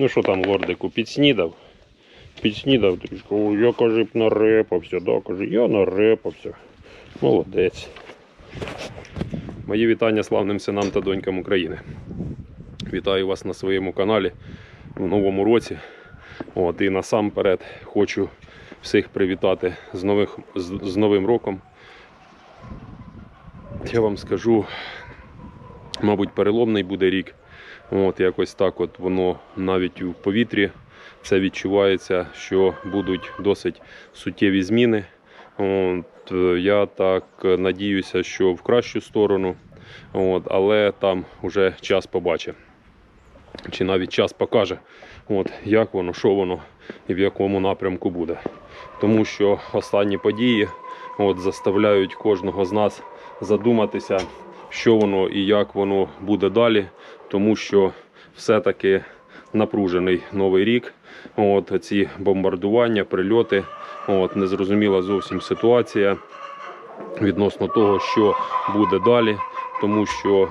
Ну що там, лордику, підснідав? Підснідав трішки. О, я каже, б нарепався, да, каже, я нарепався. Молодець. Мої вітання славним синам та донькам України. Вітаю вас на своєму каналі в новому році. От, і насамперед хочу всіх привітати з, нових, з, з Новим роком. Я вам скажу, мабуть, переломний буде рік. От якось так от воно навіть у повітрі це відчувається, що будуть досить суттєві зміни. От, я так надіюся, що в кращу сторону, от, але там вже час побачить. Чи навіть час покаже, от, як воно, що воно і в якому напрямку буде. Тому що останні події от, заставляють кожного з нас задуматися, що воно і як воно буде далі, тому що все-таки напружений новий рік. От, ці бомбардування, прильоти, от, незрозуміла зовсім ситуація відносно того, що буде далі, тому що,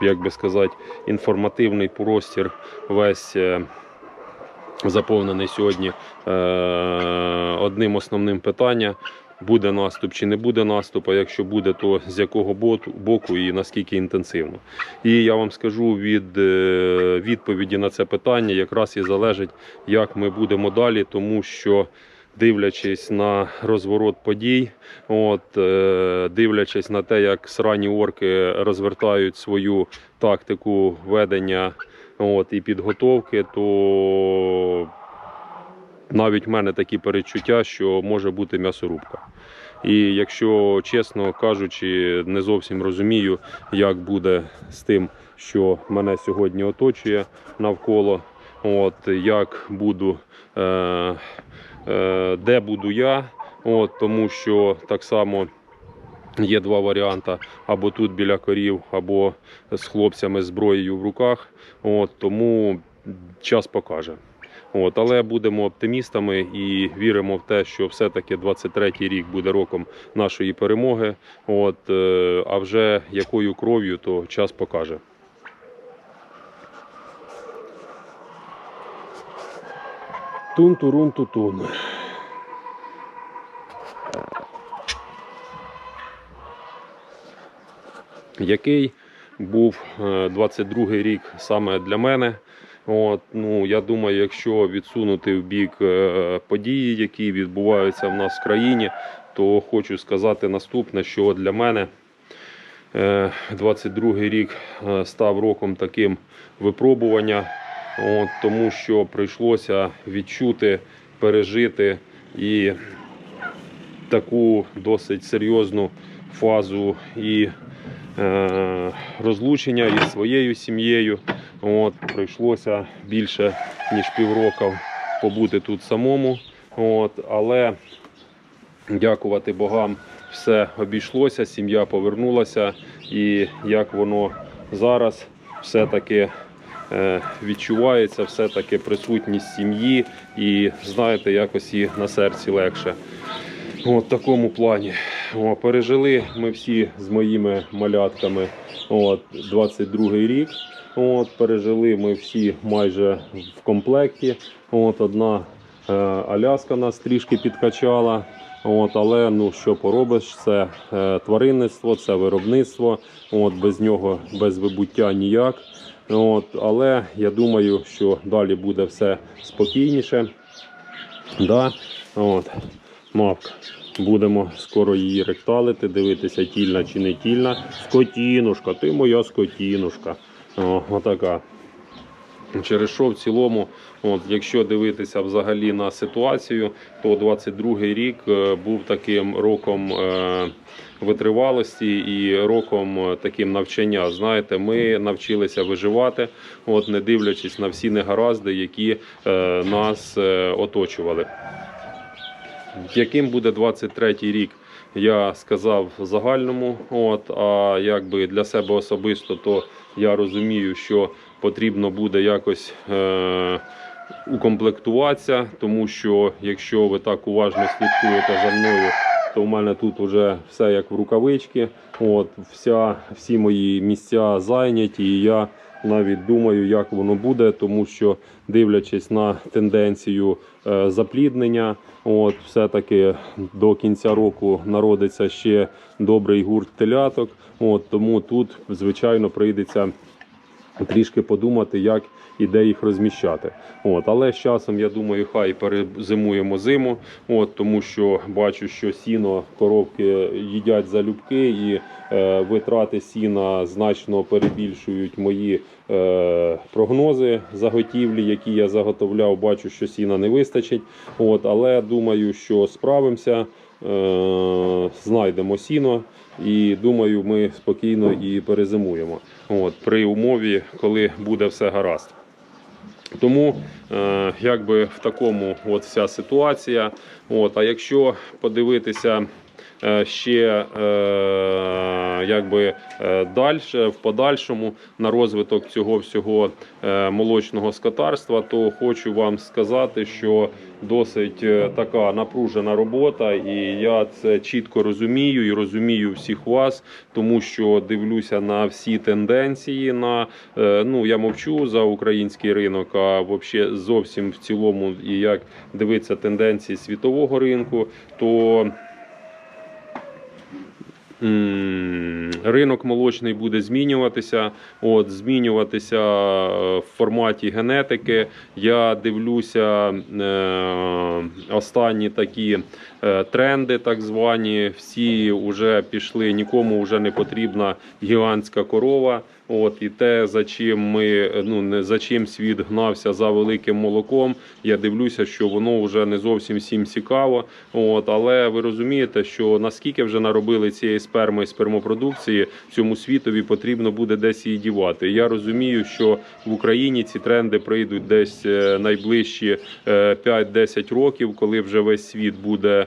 як би сказати, інформативний простір весь. е, Заповнений сьогодні е, одним основним питанням: буде наступ чи не буде наступ, а якщо буде, то з якого боку і наскільки інтенсивно. І я вам скажу від е, відповіді на це питання якраз і залежить, як ми будемо далі, тому що. Дивлячись на розворот подій, от, е, дивлячись на те, як срані орки розвертають свою тактику ведення от, і підготовки, то навіть в мене такі перечуття, що може бути м'ясорубка. І якщо чесно кажучи, не зовсім розумію, як буде з тим, що мене сьогодні оточує навколо, от, як буду, е, е, де буду я, от, тому що так само. Є два варіанти: або тут біля корів, або з хлопцями зброєю в руках. От, тому час покаже. От, але будемо оптимістами і віримо в те, що все-таки 23-й рік буде роком нашої перемоги. От, е, а вже якою кров'ю, то час покаже. Тун-турун-тутун. Який був е, 22-й рік саме для мене. От, ну, я думаю, якщо відсунути в бік е, події, які відбуваються в нас в країні, то хочу сказати наступне, що для мене е, 22-й рік е, став роком таким випробування, от, тому що прийшлося відчути, пережити і таку досить серйозну фазу і е, розлучення із своєю сім'єю. От, прийшлося більше ніж півроку побути тут самому. От, але дякувати богам, все обійшлося, сім'я повернулася, і як воно зараз все-таки е, відчувається, все-таки присутність сім'ї, і знаєте, якось і на серці легше. От в такому плані. О, пережили ми всі з моїми малятками от, 22 рік. От, пережили ми всі майже в комплекті. От, одна е, Аляска нас трішки підкачала. От, але ну що поробиш, це е, тваринництво, це виробництво. От, без нього, без вибуття ніяк. От, але я думаю, що далі буде все спокійніше. Да? От, мавка. Будемо скоро її ректалити, дивитися, тільна чи не тільна. Скотінушка, ти моя скотінушка. Отака. Через що в цілому, от, якщо дивитися взагалі на ситуацію, то 22-й рік е, був таким роком е, витривалості і роком е, таким навчання. Знаєте, ми навчилися виживати, от, не дивлячись на всі негаразди, які нас оточували. Яким буде 23-й рік, я сказав в загальному. От, а якби для себе особисто, то я розумію, що потрібно буде якось е- укомплектуватися, тому що якщо ви так уважно слідкуєте за мною, то в мене тут вже все як в рукавички. От, вся, всі мої місця зайняті, і я навіть думаю, як воно буде, тому що дивлячись на тенденцію е, запліднення, от все-таки до кінця року народиться ще добрий гурт теляток. От тому тут, звичайно, прийдеться трішки подумати, як і де їх розміщати. От, але з часом я думаю, хай перезимуємо зиму, от, тому що бачу, що сіно коровки їдять залюбки, і е, витрати сіна значно перебільшують мої е, прогнози заготівлі, які я заготовляв. Бачу, що сіна не вистачить. От, але думаю, що справимося. Е, знайдемо сіно, і думаю, ми спокійно і перезимуємо. От, при умові, коли буде все гаразд. Тому е, якби в такому от вся ситуація. От, а якщо подивитися ще е, якби е, далі, в подальшому на розвиток цього всього е, молочного скотарства, то хочу вам сказати, що досить е, така напружена робота, і я це чітко розумію і розумію всіх вас, тому що дивлюся на всі тенденції. На е, ну я мовчу за український ринок, а взагалі зовсім в цілому, і як дивитися тенденції світового ринку, то Ринок молочний буде змінюватися, от змінюватися е, в форматі генетики. Я дивлюся е, останні такі тренди, так звані. Всі вже пішли, нікому вже не потрібна гігантська корова. От і те, за чим ми ну не за чим світ гнався за великим молоком. Я дивлюся, що воно вже не зовсім всім цікаво. От, але ви розумієте, що наскільки вже наробили цієї сперми і спермопродукції, цьому світові потрібно буде десь її дівати. Я розумію, що в Україні ці тренди прийдуть десь е, найближчі е, 5-10 років, коли вже весь світ буде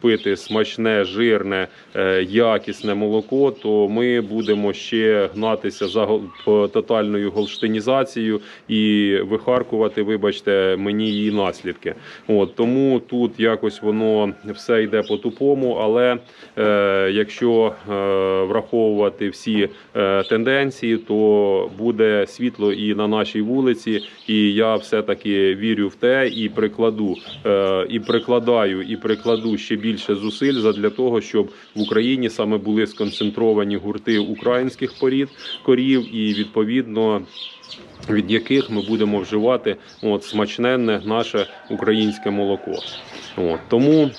пити смачне, жирне, е, якісне молоко, то ми будемо ще гнатися за тотальною голштинізацією і вихаркувати, вибачте, мені її наслідки. От тому тут якось воно все йде по тупому. Але е, якщо е, враховувати всі е, тенденції, то буде світло і на нашій вулиці. І я все таки вірю в те і прикладу, е, і прикладаю, і прикладу ще більше зусиль для того, щоб в Україні саме були сконцентровані гурти українських порід корів, і відповідно від яких ми будемо вживати от смачненне наше українське молоко. От тому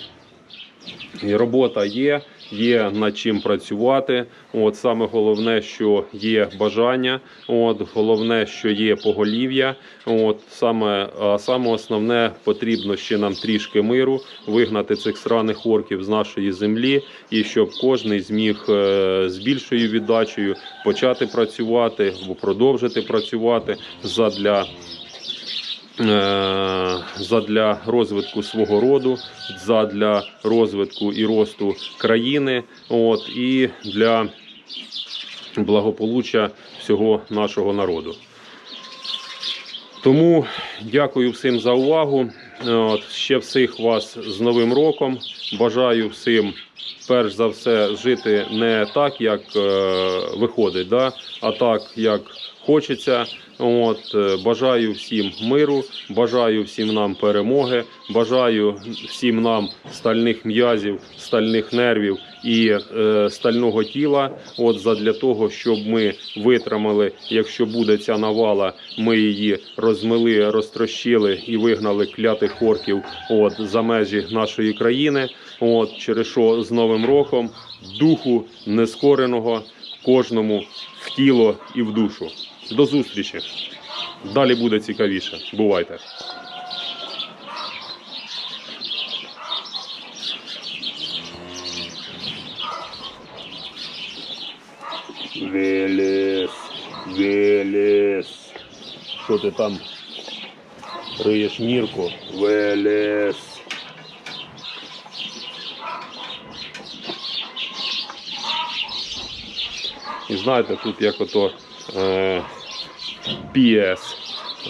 і робота є, є над чим працювати. От саме головне, що є бажання. От головне, що є поголів'я. От саме, а саме основне потрібно ще нам трішки миру, вигнати цих сраних орків з нашої землі, і щоб кожен зміг е, з більшою віддачею почати працювати продовжити працювати задля задля розвитку свого роду, задля розвитку і росту країни, от і для благополуччя всього нашого народу. Тому дякую всім за увагу. От, ще всіх вас з Новим роком. Бажаю всім, перш за все, жити не так, як е, виходить, да? а так, як хочеться. От, е, бажаю всім миру, бажаю всім нам перемоги, бажаю всім нам стальних м'язів, стальних нервів і е, стального тіла. От задля того, щоб ми витримали, якщо буде ця навала, ми її розмили, розтрощили і вигнали клятих орків от за межі нашої країни. От через що з Новим роком духу нескореного кожному в тіло і в душу. До зустрічі. Далі буде цікавіше. Бувайте. Велес, Велес. Що ти там риєш мірку? Велес. І знаєте, тут як ото е, PS.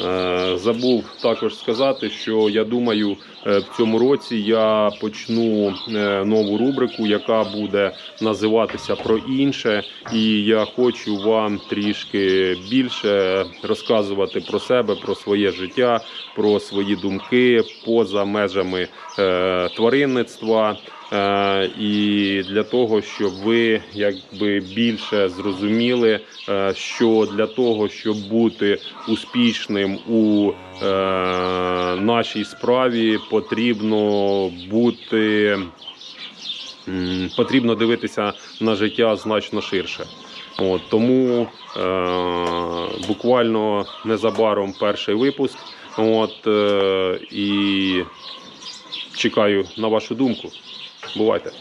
Е, Забув також сказати, що я думаю, е, в цьому році я почну е, нову рубрику, яка буде називатися про інше. І я хочу вам трішки більше розказувати про себе, про своє життя, про свої думки поза межами тваринництва. Е, і для того, щоб ви якби більше зрозуміли, е, що для того, щоб бути успішним у е, нашій справі, потрібно бути потрібно дивитися на життя значно ширше. От, тому е, буквально незабаром перший випуск. От, е, і чекаю на вашу думку. Бувайте!